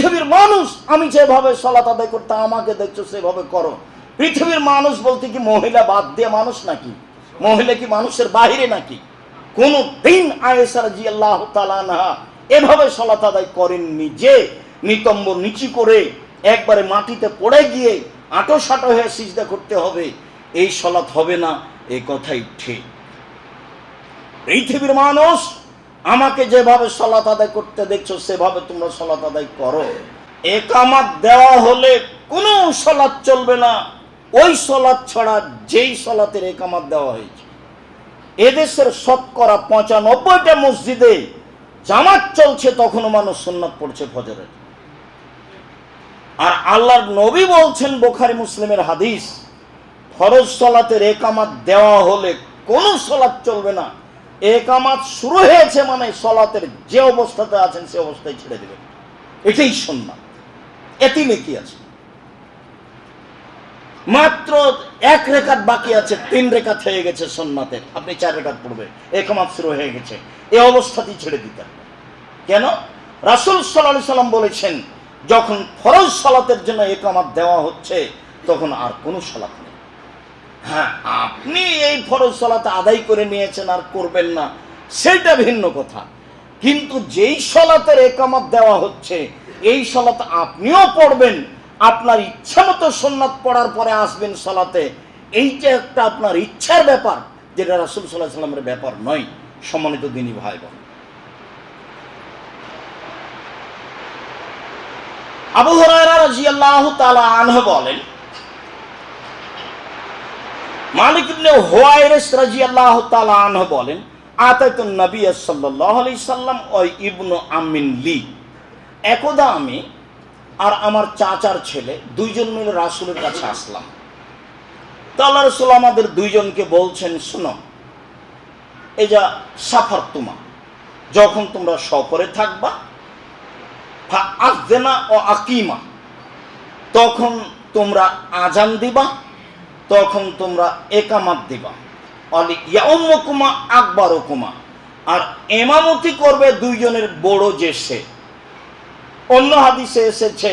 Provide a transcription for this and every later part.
পৃথিবীর মানুষ, আমি যেভাবে সলাত আদায় করতে আমাকে দেখছ সেভাবে করো। পৃথিবীর মানুষ বলতে কি মহিলা বাদ দিয়ে মানুষ নাকি? মহিলা কি মানুষের বাহিরে নাকি? কোন দিন আয়েসার জি আল্লাহ তালানহা এভাবে সলাত আদায় করেননি যে নিতম্ব নিচু করে একবারে মাটিতে পড়ে গিয়ে আটো সাটো হয়ে সিজদা করতে হবে। এই সলাৎ হবে না এই কথাই ঠিক। পৃথিবীর মানুষ আমাকে যেভাবে সলাত আদায় করতে দেখছ, সেভাবে তোমরা সলাত আদায় করো। একামাত দেওয়া হলে কোনো সলাৎ চলবে না। ওই সলাৎ ছাড়া যেই সলাতের একামাত দেওয়া হয়েছে। এদেশের শতকরা পঁচানব্বইটা মসজিদে জামাত চলছে, তখনও মানুষ সুন্নাত পড়ছে ফজরের। আর আল্লাহর নবী বলছেন, বোখারি মুসলিমের হাদিস, ফরজ সলাতের একামাত দেওয়া হলে কোনো সলাৎ চলবে না। একামাত শুরু হয়েছে মানে সলাতের যে অবস্থাতে আছেন সে অবস্থায় ছেড়ে দেবেন। এটাই সন্ন্যাত এটি নেকি আছে? মাত্র এক রেখাত বাকি আছে, তিন রেখাত হয়ে গেছে সন্ন্যাতের। আপনি চার রেখাত পড়বে একামাত শুরু হয়ে গেছে। এ অবস্থাতেই ছেড়ে দিতেন কেন? রাসুল সাল্লাহ সাল্লাম বলেছেন, যখন ফরজ সালাতের জন্য একামাত দেওয়া হচ্ছে, তখন আর কোনো সালাত হ্যাঁ আপনি এই ফরজ সালাতে আদায় করে নিয়েছেন, আর করবেন না। সেটা ভিন্ন কথা। কিন্তু যেই সলাতের একামত দেওয়া হচ্ছে, এই সলাতে আপনিও পড়বেন। আপনার ইচ্ছা মতো সোননাথ পড়ার পরে আসবেন সলাতে। এইটা একটা আপনার ইচ্ছার ব্যাপার, যেটা রাসুল সাল্লাহ সাল্লামের ব্যাপার নয়, সম্মানিত দিনী ভাই বোন আবু হরায়রা রাদিয়াল্লাহু তাআলা আনহু বলেন মালিক ইবনে হুয়াইরিস রাদিয়াল্লাহু তাআলা আনহু বলেন, আতাইতুন নবী সাল্লাল্লাহু আলাইহি সাল্লাম ওই ইবনু আমিন লি। একদা আমি আর আমার চাচার ছেলে দুইজন মিলে রাসূলের কাছে আসলাম। তো আল্লাহ আমাদের দুইজনকে বলছেন, শোনো এই যা সাফার তোমা, যখন তোমরা সফরে থাকবা আজদেনা ও আকিমা, তখন তোমরা আজান দিবা তখন তোমরা একামাত দিবা। অলি ইয়াউমকুমা আকবর কুমা আর এমামতি করবে দুইজনের বড় যে সে অন্য হাদিসে এসেছে,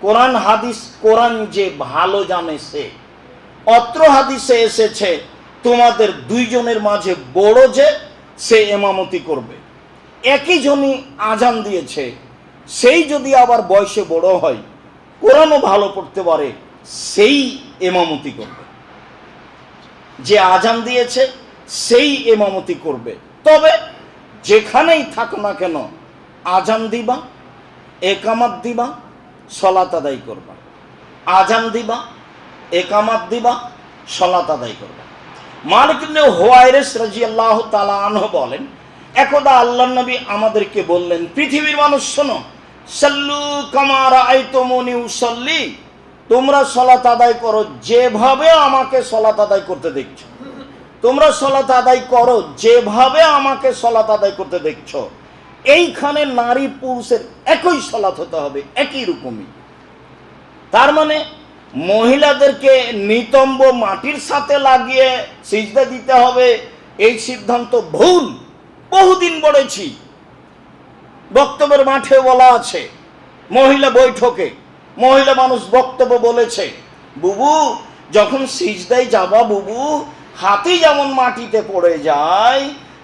কোরআন হাদিস, কোরআন যে ভালো জানে সে। অত্র হাদিসে এসেছে, তোমাদের দুইজনের মাঝে বড় যে, সে এমামতি করবে। একই জনই আজান দিয়েছে, সেই যদি আবার বয়সে বড় হয়, কোরআনও ভালো পড়তে পারে, সেই এমামতি করবে। যে আজান দিয়েছে, সেই এমামতি করবে। তবে যেখানেই থাকো না কেন, আজান দিবা, একামাত দিবা, সলাত আদায় করবা। আজান দিবা, একামাত দিবা, সলাত আদায় করবা। মালিক হুয়াইরিস রাদিয়াল্লাহু তাআলা আনহু বলেন, একদা আল্লাহ নবী আমাদেরকে বললেন, পৃথিবীর মানুষ শোনো, সাল্লু কামারা আইতমনি উসল্লি তোমরা সলাত আদায় করো, যেভাবে আমাকে সলাত আদায় করতে দেখছ। তোমরা সলাত আদায় করো, যেভাবে আমাকে সলাত আদায় করতে দেখছ। এইখানে নারী পুরুষের একই সলাত হতে হবে, একই রকমই। তার মানে মহিলাদেরকে নিতম্ব মাটির সাথে লাগিয়ে সিজদা দিতে হবে, এই সিদ্ধান্ত ভুল। বহুদিন বলেছি বক্তব্যের মাঠে বলা আছে, মহিলা বৈঠকে মহিলা মানুষ বক্তব্য বলেছে, বুবু, যখন সিজদায় যাবা বুবু, হাতি যেমন মাটিতে পড়ে যায়,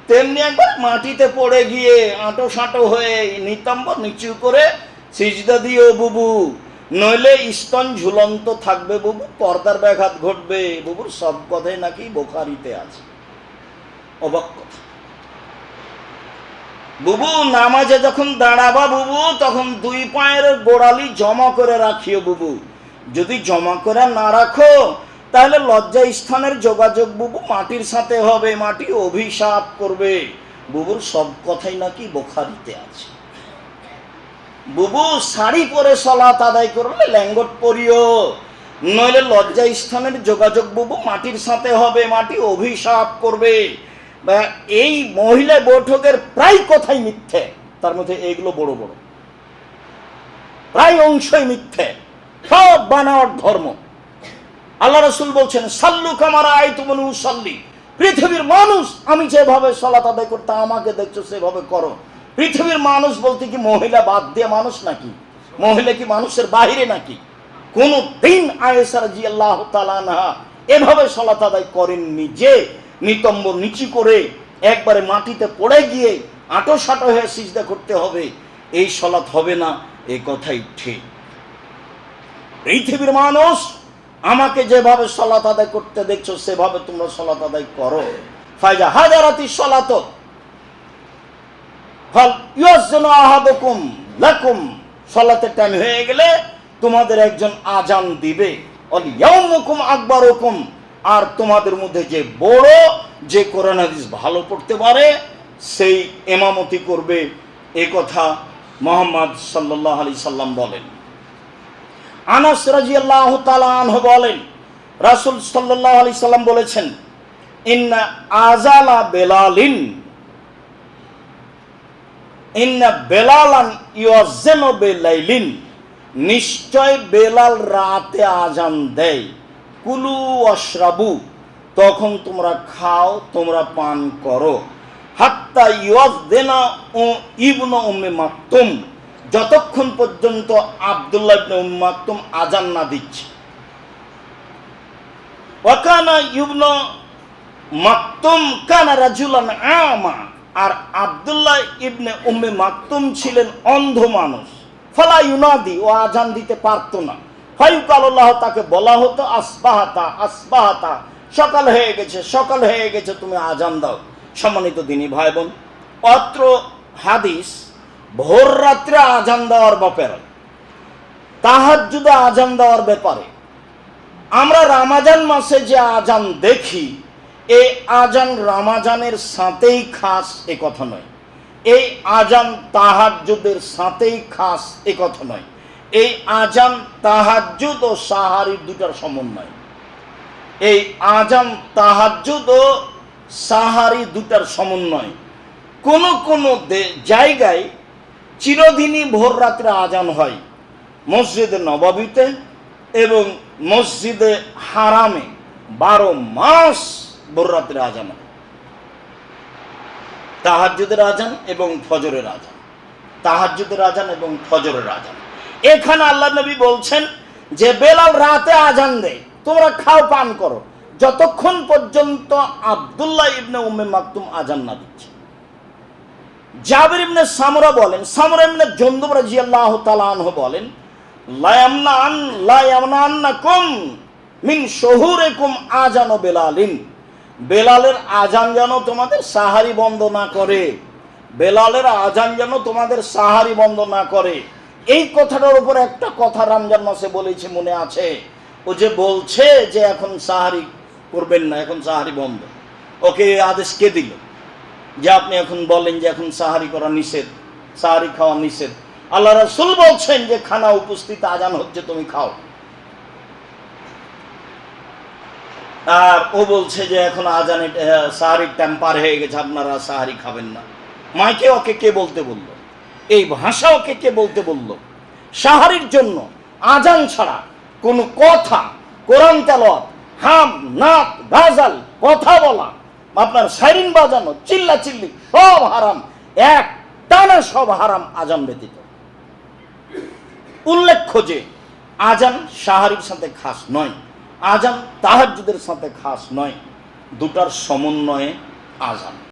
তেমনি একবার মাটিতে পড়ে গিয়ে আঁটো সাঁটো হয়ে নিতম্ব নিচু করে সিজদা দিও বুবু। নইলে স্তন ঝুলন্ত থাকবে বুবু, পর্দার ব্যাঘাত ঘটবে, বুবুর সব কথাই নাকি বোখারিতে আছে। অবাক কথা। বুবু, নামাজে যখন দাঁড়াবা বুবু, তখন দুই পায়ের গোড়ালি জমা করে রাখিও বুবু। যদি জমা করে না রাখো, তাহলে লজ্জা স্থানের যোগাযোগ বুবু মাটির সাথে হবে, মাটি অভিশাপ করবে। বুবুর সব কথাই নাকি বোখারিতে আছে। বুবু, শাড়ি পরে সলাত আদায় করলে ল্যাঙ্গট পরিও। নইলে লজ্জা স্থানের যোগাযোগ বুবু মাটির সাথে হবে, মাটি অভিশাপ করবে। এই মহিলা বৈঠকের প্রায় কথাই মিথ্যে। তার মধ্যে এইগুলো বড় বড়। প্রায় অংশই মিথ্যে। সব বানাওয়ার ধর্ম। আল্লাহ রসুল বলছেন, সাল্লু কামারা আই তুমনু সাল্লি পৃথিবীর মানুষ, আমি যেভাবে সলাত আদায় করতে আমাকে দেখছ, সেভাবে করো। পৃথিবীর মানুষ বলতে কি, মহিলা বাদ দিয়ে মানুষ নাকি? মহিলা কি মানুষের বাহিরে নাকি? কোন দিন আয়েসার জি আল্লাহ তালানহা এভাবে সলাত আদায় করেননি যে নিতম্ব নিচু করে একবারে মাটিতে পড়ে গিয়ে আটো সাটো হয়ে সিজদা করতে হবে। এই সলাৎ হবে না এই কথাই ঠিক পৃথিবীর মানুষ, আমাকে যেভাবে সলাত আদায় করতে দেখছ, সেভাবে তোমরা সলাত আদায় করো। ফাইজা হাজারাতি সলাত ফল ইয়াসজুন আহাদুকুম লাকুম। সলাতের টাইম হয়ে গেলে তোমাদের একজন আজান দিবে। অল ইয়াউমুকুম আকবারুকুম। আর তোমাদের মধ্যে যে বড়, যে কোরআন হাদিস ভালো পড়তে পারে, সেই এমামতি করবে এ কথা মোহাম্মদ সাল্লাল্লাহু আলাইহি সাল্লাম বলেন। আনাস তাআলা আনহু বলেন, রাসূল সাল্লাল্লাহু আলাইহি সাল্লাম বলেছেন, ইন্না আজালা বেলালিন, ইন্না বেলালান ইউয়াজ্জিনু বেলাইলিন, নিশ্চয় বেলাল রাতে আজান দেয়। কুলু অশ্রাবু, তখন তোমরা খাও, তোমরা পান করো। হাত্তা ইউয়াজদিনা ও ইবনু উম্মে মাকতুম, যতক্ষণ পর্যন্ত আব্দুল্লাহ ইবনে উম্মে মাকতুম আজান না দিচ্ছে। ওয়াকানা ইবনু মাকতুম কানা রাজুলান আমা, আর আব্দুল্লাহ ইবনে উম্মে মাকতুম ছিলেন অন্ধ মানুষ। ফলা ইউনাদি, ও আজান দিতে পারতো না। তাকে বলা হতো, আসবাহাতা আসবাহাতা, সকাল হয়ে গেছে, সকাল হয়ে গেছে, তুমি আজান দাও। সম্মানিত দিনী ভাই বোন অত্র হাদিস ভোর রাত্রে আজান দেওয়ার ব্যাপারে, তাহাজ্জুদে আজান দেওয়ার ব্যাপারে, আমরা রামাজান মাসে যে আজান দেখি এই আজান রামাজানের সাথেই খাস এ কথা নয়। এই আজান তাহাজ্জুদের সাথেই খাস এ কথা নয়। এই আজান তাহাজ্জুদ ও সাহারির দুটার সমন্বয়। এই আজান তাহাজ্জুদ ও সাহারি দুটার সমন্বয়। কোন কোন জায়গায় চিরদিনই ভোর রাত্রে আজান হয়। মসজিদে নবাবিতে এবং মসজিদে হারামে বারো মাস ভোর রাত্রে আজান হয়। তাহাজ্জুদের আজান এবং ফজরের আজান। তাহাজ্জুদের আজান এবং ফজরের আজান। এখানে আল্লাহ নবী বলছেন যে, বেলাল রাতে আজান দেয়, তোমরা খাও, পান করো। যতক্ষণ পর্যন্ত আব্দুল্লাহ ইবনে উম্মে মাকতুম আজান না দিচ্ছে। জাবির ইবনে সামরা বলেন, সামরা ইবনে জন্দুব রাদিয়াল্লাহু তাআলা আনহু বলেন, লা ইয়ামনা আন, লা ইয়ামনা আন্নাকুম মিন শুহুরিকুম আজান ও বেলালিন। বেলালের আজান যেন তোমাদের সাহারি বন্ধ না করে। বেলালের আজান যেন তোমাদের সাহারি বন্ধ না করে। এই কথাটার উপর একটা কথা রমজান মাসে বলেছি, মনে আছে? ও যে বলছে যে এখন সাহারি করবেন না, এখন সাহারি বন্ধ। ওকে আদেশ কে দিল? যে আপনি এখন বলেন যে এখন সাহারি করা নিষেধ, সাহারি খাওয়া নিষেধ। আল্লাহ রাসূল বলছেন যে খানা উপস্থিত আজান হচ্ছে, তুমি খাও। আর ও বলছে যে এখন আজানে সাহারির টাইম পার হয়ে গেছে, আপনারা সাহারি খাবেন না। মাইকে ওকে কে বলতে বলল? এই ভাষা ওকে কে বলতে বলল? সাহারির জন্য আজান ছাড়া কোনো কথা, কোরআন তেলাওয়াত, হাম নাচ গাজাল, কথা বলা, আপনার সাইরিন বাজানো চিল্লা চিল্লি সব হারাম, এক টানা সব হারাম আজান ব্যতীত। উল্লেখ্য যে, আজান সাহারির সাথে খাস নয়, আজান তাহাজ্জুদের সাথে খাস নয়, দুটার সমন্বয়ে আজান।